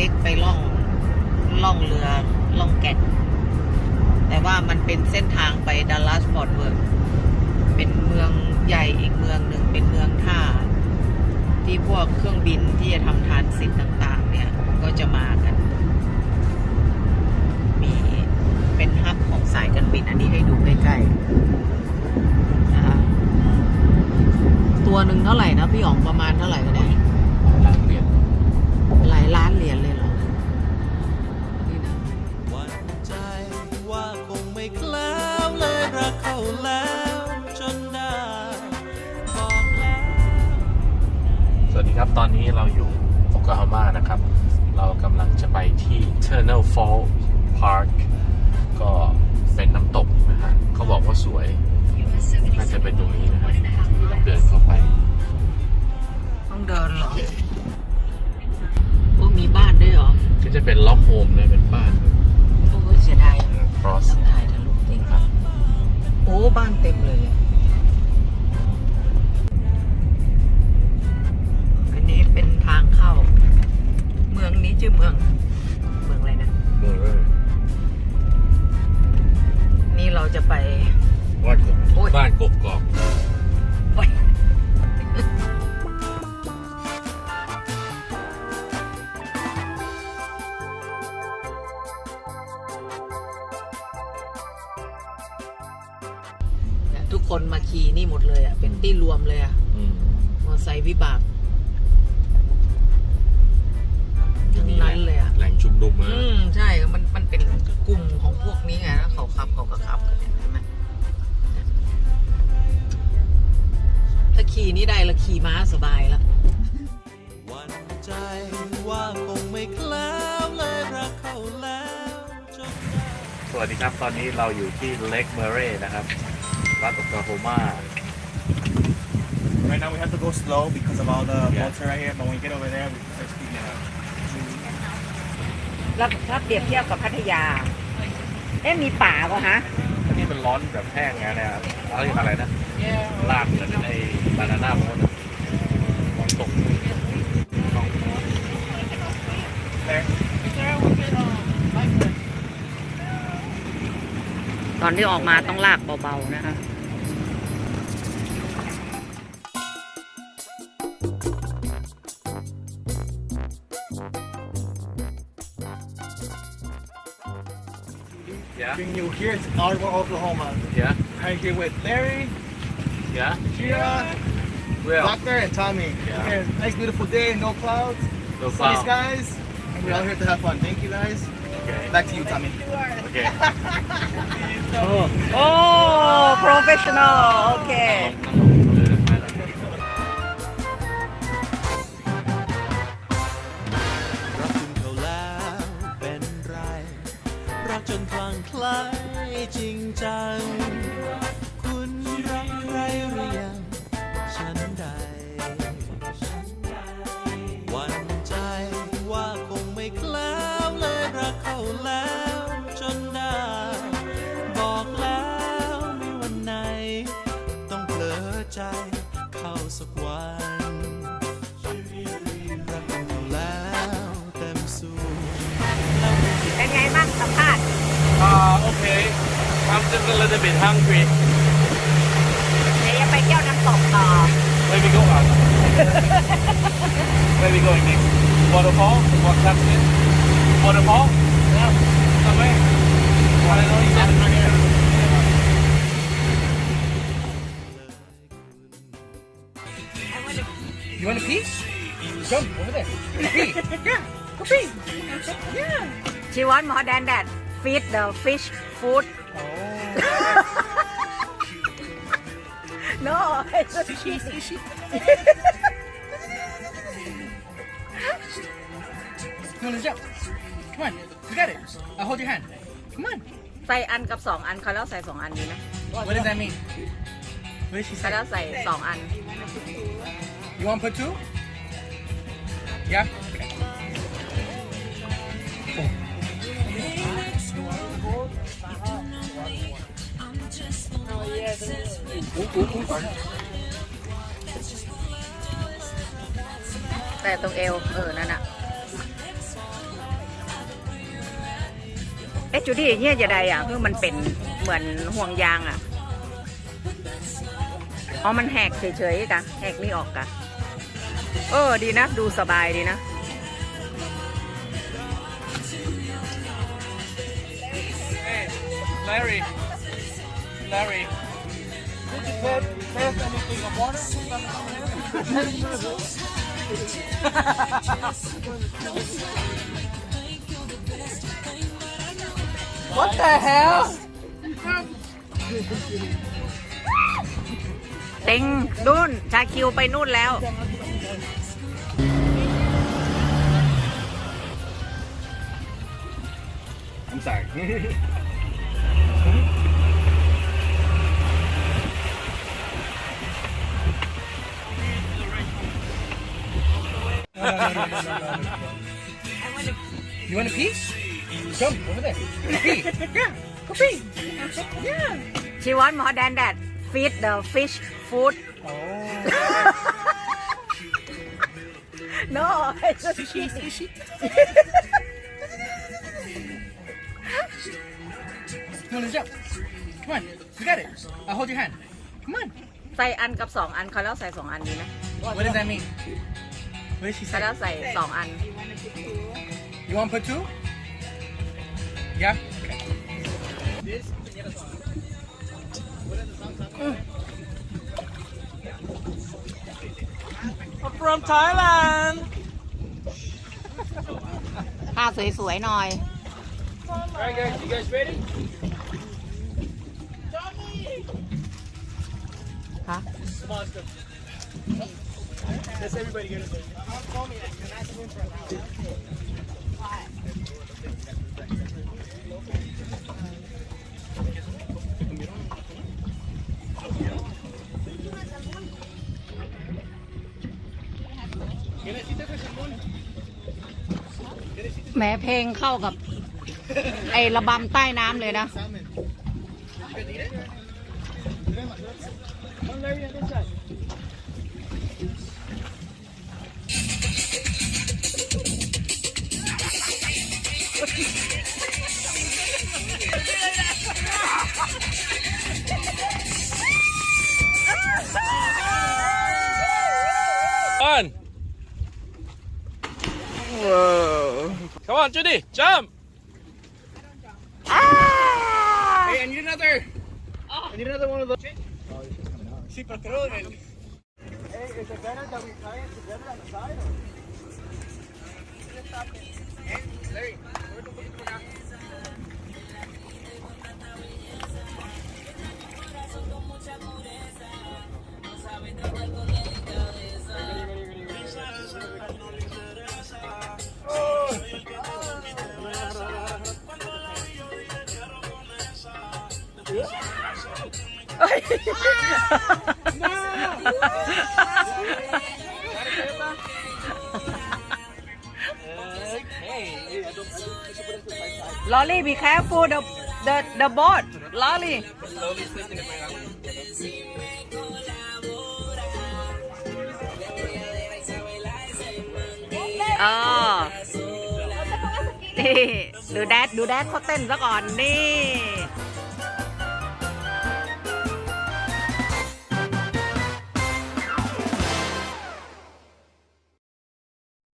ลกไปล่องล่องเรือล่องแก่งแต่ว่ามันเป็นเส้นทางไปดัลลัสฟอร์ดเวิร์ธเป็นเมืองใหญ่อีกเมืองหนึ่งเป็นเมืองท่า ที่พวกเครื่องบินที่จะทำทานสิทธิ์ต่าง ๆ เนี่ย ก็จะมากัน มีเป็นฮับของสายการบิน อันนี้ให้ดูใกล้ๆนะคะตัวหนึ่งเท่าไหร่นะพี่อ๋องประมาณเท่าไหร่ก็ได้ แล้วจนได้บอกแล้วสวัสดีครับตอนนี้เราอยู่โอกลาโฮมานะครับ เรากำลังจะไปที่ Eternal Fall Park ก็เป็นน้ำตกนะฮะเขาบอกว่าสวย น่าจะเป็นตรงนี้นะฮะที่ต้องเดินเข้าไป ต้องเดินเหรอพวกมีบ้านด้วยเหรอ ก็จะเป็นล็อกโฮมเลยเป็นบ้าน โอ้ยเสียดายครอสต้องถ่ายทะลุจริงครับโอ้บ้านเต็มเลยอะอันนี้เป็นทางเข้า เมืองนี้ชื่อเมือง เมืองอะไรนะเบอร์เรอร์นี่เราจะไปบ้านกบโอ้ยบ้านกบกอก มเลยอะอืมมอไซค์วิบาก ทั้งนั้นเลยอะ แหล่งชุมนุมนะอืมใช่ มันมันเป็นกลุ่มของพวกนี้ไงแล้วเขาขับเขาก็ขับกันเนี่ยใช่ไหมถ้าขี่นี่ได้ละขี่ม้าสบายแล้วหวั่นใจว่าคงไม่แคล้วเลยรักเขาแล้วจนได้ สวัสดีครับ ตอนนี้เราอยู่ที่เล k เม r เรนะครับ รัฐโอกลาโฮมา Right now we have to go slow because of all the Yeah. water right here, but when we get over there, we can start speeding it up. แล้วถ้าเปรียบเทียบกับพัทยา เอ๊ะมีป่าป่ะฮะอันนี้มันร้อนแบบแห้งไงเนี่ยเขาเรียกอะไรนะลากเหมือนไอ้บานาน่าโมดมันตกตอนที่ออกมาต้องลากเบาๆนะคะ venue here in Ardmore, Oklahoma. Yeah. Right here with Larry. Yeah. Shira. Will. Doctor and Tommy. Yeah. Nice beautiful day, no clouds. No clouds. skies. And we're all here to have fun. Thank you guys. Okay. Back to you, Tommy. Okay. oh. oh, professional. Okay. Oh, ไงบ้างสัมภาษณ์ Uh okay I'm just a little bit hungry เดี๋ยวจะไปเที่ยวน้ำตกต่อ Where we go on Where we going next Waterfall What that's it Waterfall Yeah Somewhere I know you said You want a piece? Come over there. Pee. yeah, go pee. Yeah. She want more than that feed the fish food no Fishy, fishy. Come on, let's jump. Come on, you got it. I'll hold your hand. Come on. ใส่อันกับสองอันเขาแล้วใส่สองอันดีไหม What does that mean? What did she เขา say? แล้วใส่สองอัน You want to put two? Yeah? Ooh, ooh, แต่ตรงเอว เออ นั่นอะเอ๊ะจูดี้เนี่ยจะได้อะคือมันเป็นเหมือนห่วงยางอะ อ๋อ มันแหกเฉยๆกะแหกนี่ออกกะ เออ ดีนะ ดูสบายดีนะ Larry. Larry. Did you test, test anything of water? What the hell? เต็งนู่น ชาคิวไปนู่นแล้ว I'm sorry. You want a piece? Come over there. Pee. Yeah. Go pee. Yeah. she want more than that feed the fish food Oh. no Fishy, fishy. Come on, let's jump. Come on. You got it. I'll hold your hand. Come on. ใส่อันกับสองอันเขาแล้วใส่สองอันดีไหม What does that mean? What did she เขา say? แล้วใส่สองอัน You want to put two? Yeah? Okay. I'm from Thailand. ผ้าสวยๆหน่อย Alright guys, you guys ready? ฮะ Come on, go. Let's everybody get in there. ¿Qué necesitas de salmón? แหม้เพลงเข้ากับ ไอ้ระบำใต้น้ำเลยนะ Salmon. On, on come on Judy jump Hey, I need another. I need another one of those. Creo en el. Hey, is it better that we tie it together on the side? Or? Lee, to my side. ลอรี่ be careful the the the boat ลอรี่ Slowly slipping in my arm. อ๋อนี่ดูแดดดูแดดเขาเต้นซะก่อนนี่